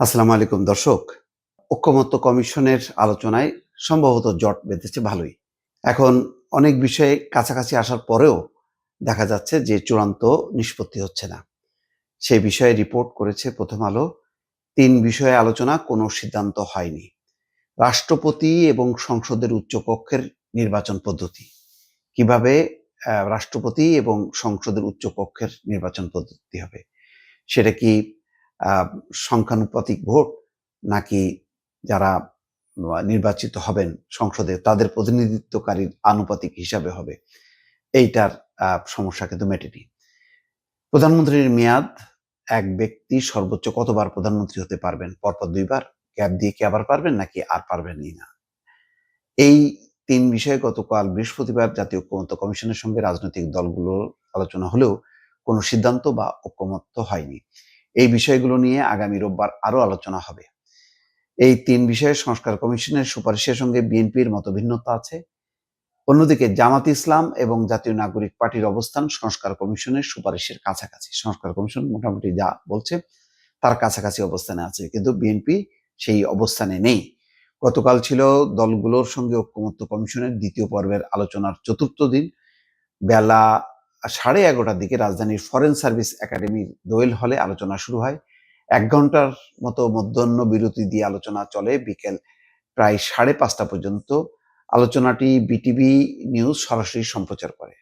আসসালামু আলাইকুম, দর্শক। ঐক্যমত্য কমিশনের আলোচনায় সম্ভবত জট বেঁধেছে ভালোই। এখন অনেক বিষয়ে কাছাকাছি আসার পরেও দেখা যাচ্ছে যে চূড়ান্ত নিষ্পত্তি হচ্ছে না। সেই বিষয়ে রিপোর্ট করেছে প্রথম আলো। তিন বিষয়ে আলোচনা কোনো সিদ্ধান্ত হয়নি। রাষ্ট্রপতি এবং সংসদের উচ্চকক্ষের নির্বাচন পদ্ধতি। কীভাবে রাষ্ট্রপতি এবং সংসদের উচ্চকক্ষের নির্বাচন পদ্ধতি হবে? সেটা কি সংখ্যানুপাতিক ভোট নাকি যারা নির্বাচিত হবেন সংসদে, তাদের প্রতিনিধিত্বকারীর আনুপাতিক হিসাবে হবে। এইটার সমস্যা কিন্তু মেটেনি। প্রধানমন্ত্রীর মেয়াদ, এক ব্যক্তি সর্বোচ্চ কতবার প্রধানমন্ত্রী হতে পারবেন? পরপর দুইবার? গ্যাপ দিয়ে কি আবার পারবেন নাকি আর পারবেনই না? এই তিন বিষয়ে গতকাল বৃহস্পতিবার জাতীয় ঐক্যমত্য কমিশনের সঙ্গে রাজনৈতিক দলগুলোর আলোচনা হলেও কোনো সিদ্ধান্ত বা ঐক্যমত্য হয়নি। এই বিষয়গুলো নিয়ে আগামী রোববার আরও আলোচনা হবে। এই তিন বিষয়ে সংস্কার কমিশনের সুপারিশের সঙ্গে বিএনপির মত ভিন্নতা আছে। অন্যদিকে জামাত ইসলাম এবং জাতীয় নাগরিক পার্টির অবস্থান সংস্কার কমিশনের সুপারিশের কাছাকাছি। সংস্কার কমিশন মোটামুটি যা বলছে তার কাছাকাছি অবস্থানে আছে, কিন্তু বিএনপি সেই অবস্থানে নেই। গতকাল ছিল দলগুলোর সঙ্গে ঐক্যমত্য কমিশনের দ্বিতীয় পর্বের আলোচনার চতুর্থ দিন। বেলা সাড়ে এগারোটার দিকে রাজধানীর ফরেন সার্ভিস একাডেমির দোয়েল হলে আলোচনা শুরু হয়। এক ঘণ্টার মতো মধ্যাহ্ন বিরতি দিয়ে আলোচনা চলে বিকেল প্রায় সাড়ে পাঁচটা পর্যন্ত। আলোচনাটি বিটিভি নিউজ সরাসরি সম্প্রচার করে।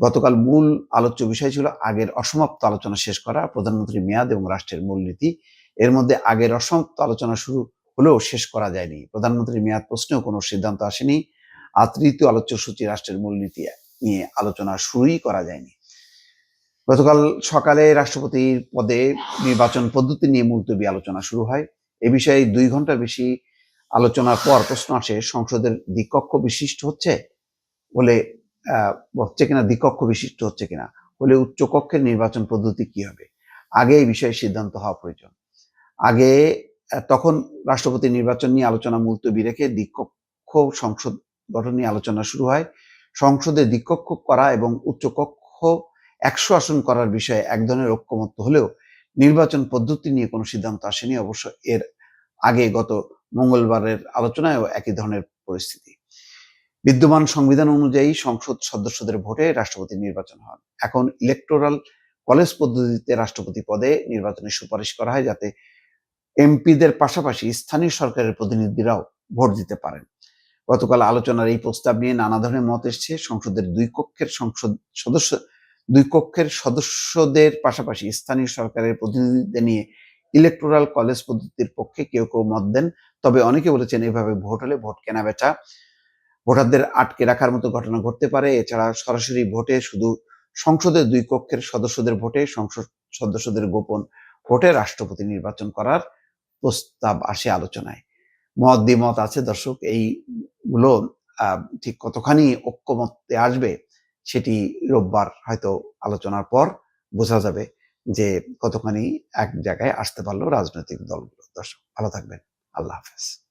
গতকাল মূল আলোচ্য বিষয় ছিল আগের অসমাপ্ত আলোচনা শেষ করা, প্রধানমন্ত্রী মেয়াদ এবং রাষ্ট্রের মূলনীতি। এর মধ্যে আগের অসমাপ্ত আলোচনা শুরু হলেও শেষ করা যায়নি। প্রধানমন্ত্রীর মেয়াদ প্রশ্নেও কোনো সিদ্ধান্ত আসেনি। আর তৃতীয় আলোচ্য সূচি রাষ্ট্রের মূলনীতি নিয়ে আলোচনা শুরুই করা যায়নি। গতকাল সকালে রাষ্ট্রপতির পদে নির্বাচন পদ্ধতি নিয়ে মুলতবি আলোচনা শুরু হয়। এ বিষয়ে দুই ঘণ্টার বেশি আলোচনার পর প্রশ্ন আসে, সংসদের দ্বিকক্ষ বিশিষ্ট হচ্ছে বলে হচ্ছে কিনা, দ্বিকক্ষ বিশিষ্ট হচ্ছে কিনা, বলে উচ্চকক্ষের নির্বাচন পদ্ধতি কি হবে? আগে এই বিষয়ে সিদ্ধান্ত হওয়া প্রয়োজন। আগে তখন রাষ্ট্রপতি নির্বাচন নিয়ে আলোচনা মুলতবি রেখে দ্বিকক্ষ সংসদ গঠন নিয়ে আলোচনা শুরু হয়। সংসদে দ্বিকক্ষ করা এবং উচ্চকক্ষ একশো আসন করার বিষয়ে এক ধরনের ঐক্যমত্য হলেও নির্বাচন পদ্ধতি নিয়ে কোনো সিদ্ধান্ত আসেনি। অবশ্য এর আগে গত মঙ্গলবারের আলোচনায়ও একই ধরনের পরিস্থিতি। বিদ্যমান সংবিধান অনুযায়ী সংসদ সদস্যদের ভোটে রাষ্ট্রপতি নির্বাচন হন। এখন ইলেকটোরাল কলেজ পদ্ধতিতে রাষ্ট্রপতি পদে নির্বাচনের সুপারিশ করা হয় যাতে এমপিদের পাশাপাশি স্থানীয় সরকারের প্রতিনিধিরাও ভোট দিতে পারেন। গতকাল আলোচনার এই প্রস্তাব নিয়ে নানা ধরনের মত এসছে। সংসদের দুই কক্ষের সংসদ সদস্য, দুই কক্ষের সদস্যদের পাশাপাশি স্থানীয় সরকারের প্রতিনিধিদের নিয়ে ইলেকটোরাল কলেজ পদ্ধতির পক্ষে কেউ কেউ মত দেন। তবে অনেকে বলেছেন এভাবে ভোট হলে ভোট কেনা বেচা, ভোটারদের আটকে রাখার মতো ঘটনা ঘটতে পারে। এছাড়া সরাসরি ভোটে শুধু সংসদের দুই কক্ষের সদস্যদের ভোটে, সংসদ সদস্যদের গোপন ভোটে রাষ্ট্রপতি নির্বাচন করার প্রস্তাব আসে আলোচনায়। মত দ্বিমত আছে, দর্শক, এইগুলো ঠিক কতখানি ঐক্যমত্যে আসবে সেটি রোববার হয়তো আলোচনার পর বোঝা যাবে যে কতখানি এক জায়গায় আসতে পারল রাজনৈতিক দলগুলো। দর্শক, ভালো থাকবেন। আল্লাহ হাফেজ।